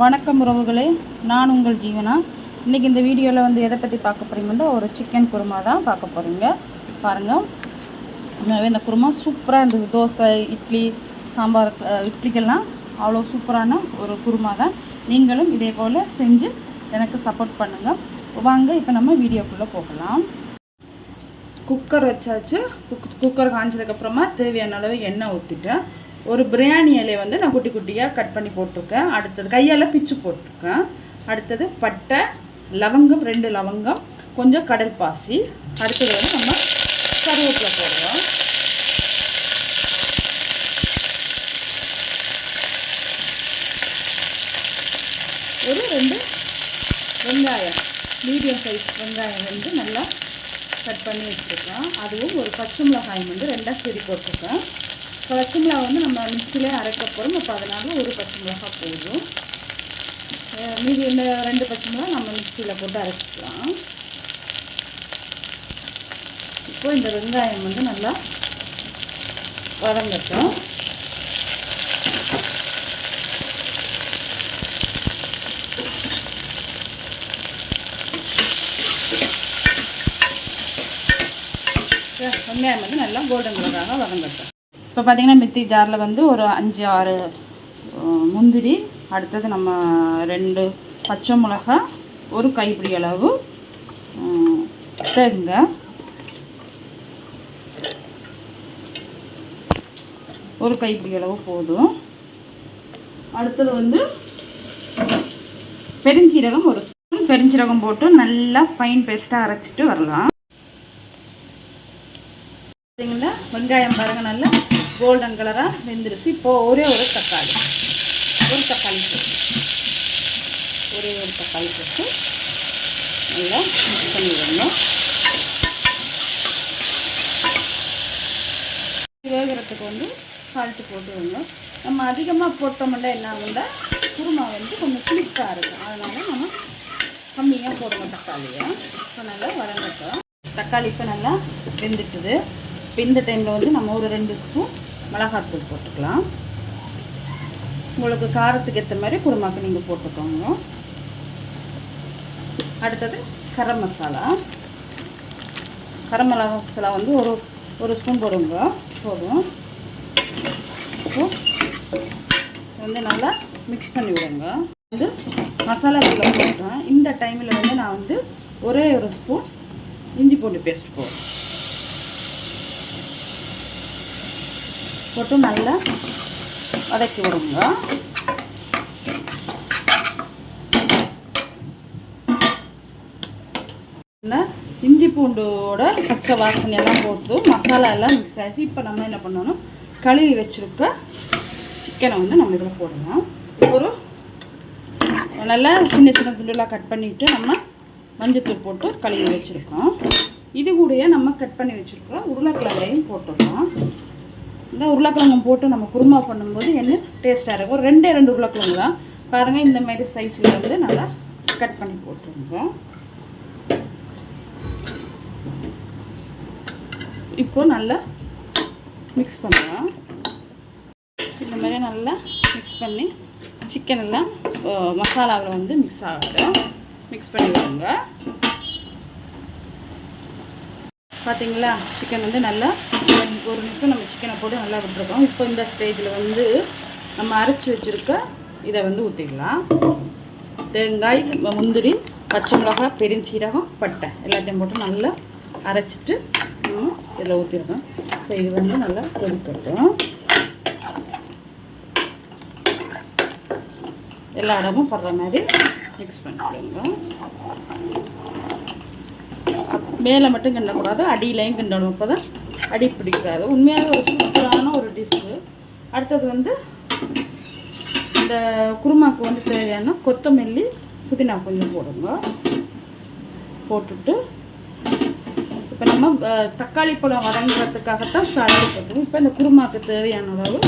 வணக்கம் உறவுகளே நான் உங்கள் ஜீவனா? இன்றைக்கி இந்த வீடியோவில் வந்து எதை பற்றி பார்க்க போகிறீங்கன்னா ஒரு சிக்கன் குருமா தான் பார்க்க போகிறீங்க பாருங்கள் இந்த குருமா சூப்பராக இருந்தது. தோசை இட்லி சாம்பார் இட்லிக்கெல்லாம் அவ்வளோ சூப்பரான ஒரு குருமா தான். நீங்களும் இதே போல் செஞ்சு எனக்கு சப்போர்ட் பண்ணுங்கள் வாங்க இப்போ நம்ம வீடியோக்குள்ளே போகலாம். குக்கர் வச்சாச்சு. குக் குக்கர் காஞ்சதுக்கப்புறமா தேவையான அளவு எண்ணெய் ஊற்றிட்டேன் ஒரு பிரியாணி இலையை வந்து நான் குட்டி குட்டியாக கட் பண்ணி போட்டிருக்கேன். அடுத்தது கையால் பிச்சு போட்டிருக்கேன். அடுத்தது பட்டை லவங்கம் ரெண்டு லவங்கம் கொஞ்சம் கடல் பாசி. அடுத்தது வந்து நம்ம கருவேப்பிலை போடுறோம். ஒரு ரெண்டு வெங்காயம் மீடியம் சைஸ் வெங்காயம் வந்து நல்லா கட் பண்ணி வச்சுருக்கேன். அதுவும் ஒரு பச்சை மிளகாயம் வந்து ரெண்டாக செடி போட்டிருக்கேன். பச்சை மிளகா வந்து நம்ம மிக்சிலே அரைக்க போகிறோம் அப்போ அதனால் ஒரு பச்சை மிளகா போதும் மீதி இந்த ரெண்டு பச்சை மிளகா நம்ம மிக்சியில் போட்டு அரைச்சிக்கலாம். இப்போ இந்த வெங்காயம் வந்து நல்லா வதங்கட்டும். வெங்காயம் வந்து நல்லா கோல்டன் கலராக வதங்கட்டும். இப்போ பார்த்தீங்கன்னா மித்தி ஜாரில் வந்து ஒரு அஞ்சு ஆறு முந்திரி அடுத்தது நம்ம ரெண்டு பச்சை மிளகா ஒரு கைப்பிடி அளவு தேங்காய் ஒரு கைப்பிடி அளவு போதும். அடுத்தது வந்து பெருஞ்சீரகம் ஒரு ஸ்பூன். பெருஞ்சீரகம் போட்டு நல்லா ஃபைன் பேஸ்ட்டாக அரைச்சிட்டு வரலாம். பார்த்தீங்கன்னா வெங்காயம் பாருங்க நல்லா கோல்டன் கலராக வெந்துருச்சு. இப்போ ஒரே ஒரு தக்காளி. ஒரு தக்காளி போட்டு ஒரே ஒரு தக்காளி போட்டு நல்லா மிக்ஸ் பண்ணிவிடணும் வேகிறதுக்கு வந்து சால்ட்டு போட்டுருங்க நம்ம அதிகமாக போட்டோம்னா என்ன ஆகும்னா குருமா வந்து கொஞ்சம் புளிப்பாக இருக்கும். அதனால் நம்ம கம்மியாக போடுவோம் தக்காளியை. இப்போ நல்லா வதங்கட்டும். தக்காளி இப்போ நல்லா வெந்துட்டுது. இப்போ இந்த டைமில் வந்து நம்ம ஒரு ரெண்டு ஸ்பூன் மிளகாத்தூள் போட்டுக்கலாம். உங்களுக்கு காரத்துக்கு ஏற்ற மாதிரி குருமாக்கு நீங்கள் போட்டுக்கோங்க. அடுத்தது கரம் மசாலா. கரம் மிளகா மசாலா வந்து ஒரு ஒரு ஸ்பூன் போடுங்க. போதும். வந்து நல்லா மிக்ஸ் பண்ணி விடுங்க. வந்து மசாலா இதில் போட்டேன் இந்த டைமில் வந்து நான் வந்து ஒரே ஒரு ஸ்பூன் இஞ்சி பூண்டு பேஸ்ட் போடுறேன். போட்டு நல்லா வதக்கி விடுங்க. என்ன? இஞ்சி பூண்டோட பச்சை வாசனை எல்லாம் போட்டு மசாலா எல்லாம் மிக்ஸ் ஆகி இப்போ நம்ம என்ன பண்ணணும்? கழுவி வச்சுருக்க சிக்கனை வந்து நம்ம இதில் போடலாம். ஒரு நல்லா சின்ன சின்ன துண்டுலாம் கட் பண்ணிவிட்டு நம்ம மஞ்சத்தூள் போட்டு கழுவி வச்சுருக்கோம். இது கூடயே நம்ம கட் பண்ணி வச்சுருக்கோம் உருளைக்கிழங்கையும் போட்டுடலாம். இந்த உருளைக்கிழங்கு போட்டு நம்ம குருமா பண்ணும்போது என்ன டேஸ்ட்டாக இருக்கும்? ஒரு ரெண்டே ரெண்டு உருளைக்கிழங்கு தான். பாருங்கள் இந்த மாதிரி சைஸில் வந்து நல்லா கட் பண்ணி போட்டுருங்க இப்போ நல்லா மிக்ஸ் பண்ணலாம். இந்த மாதிரி நல்லா மிக்ஸ் பண்ணி சிக்கன் எல்லாம் மசாலாவில் வந்து மிக்ஸ் ஆகட்டும் மிக்ஸ் பண்ணி விடுங்க. பார்த்தீங்களா? சிக்கன் வந்து நல்லா ஒரு நிமிஷம் நம்ம சிக்கனை போட்டு நல்லா விட்டுருக்கோம் இப்போ இந்த ஸ்டேஜில் வந்து நம்ம அரைச்சி வச்சுருக்க இதை வந்து ஊற்றிக்கலாம் தேங்காய் முந்திரி பச்சை மிளகாய் பெருஞ்சீரகம் பட்டை எல்லாத்தையும் போட்டு நல்லா அரைச்சிட்டு நம்ம இதில் ஊற்றிருக்கோம் ஸோ இது வந்து நல்லா கொதிக்கட்டும். எல்லா இடமும் படுற மாதிரி மிக்ஸ் பண்ணிவிடுங்க மேலே மட்டும் கிண்டக்கூடாது அடியிலையும் கிண்டணும். அப்போ தான் அடி பிடிக்காது. உண்மையாக ஒரு சூப்பரான ஒரு டிஷ்ஷு அடுத்தது வந்து இந்த குருமாக்கு வந்து தேவையான கொத்தமல்லி புதினா கொஞ்சம் போடுங்க. போட்டுட்டு இப்போ நம்ம தக்காளி பழம் வதங்குறதுக்காகத்தான் சால்ட்டு போட்டுக்கணும். இப்போ இந்த குருமாக்கு தேவையான அளவு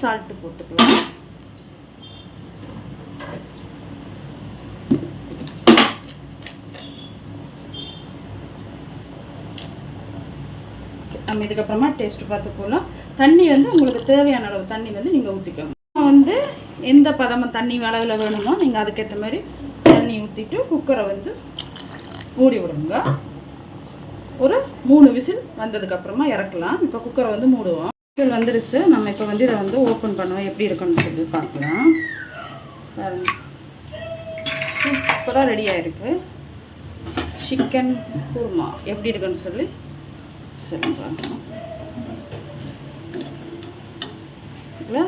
சால்ட்டு போட்டுக்கலாம். நம்ம இதுக்கப்புறமா டேஸ்ட் பார்த்து போகலாம் தண்ணி வந்து உங்களுக்கு தேவையான அளவு தண்ணி வந்து நீங்கள் ஊற்றிக்கோங்க வந்து எந்த பதமும் தண்ணி அளவில் வேணுமோ நீங்கள் அதுக்கேற்ற மாதிரி தண்ணி ஊற்றிட்டு குக்கரை வந்து மூடி விடுங்க. ஒரு மூணு விசில் வந்ததுக்கப்புறமா இறக்கலாம். இப்போ குக்கரை வந்து மூடுவோம். விசில் வந்துருச்சு. நம்ம இப்போ வந்து இதை வந்து ஓப்பன் பண்ணுவோம் எப்படி இருக்குன்னு சொல்லி பார்க்கலாம். சூப்பராக ரெடி ஆகிருக்கு சிக்கன் குருமா. எப்படி இருக்குன்னு சொல்லி சொல்லி பார்க்கலாம் இல்லை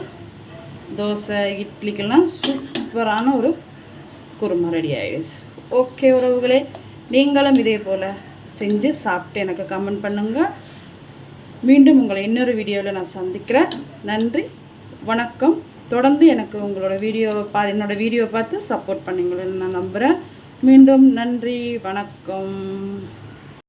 தோசை இட்லிக்கெல்லாம் சூப்பரான ஒரு குருமா ரெடி ஆகிடுச்சு ஓகே உறவுகளே நீங்களும் இதே போல் செஞ்சு சாப்பிட்டு எனக்கு கமெண்ட் பண்ணுங்கள் மீண்டும் உங்களை இன்னொரு வீடியோவில் நான் சந்திக்கிறேன் நன்றி வணக்கம் தொடர்ந்து எனக்கு உங்களோட வீடியோவை பா என்னோடய வீடியோவை பார்த்து சப்போர்ட் பண்ணீங்கன்னு நான் நம்புகிறேன் மீண்டும் நன்றி வணக்கம்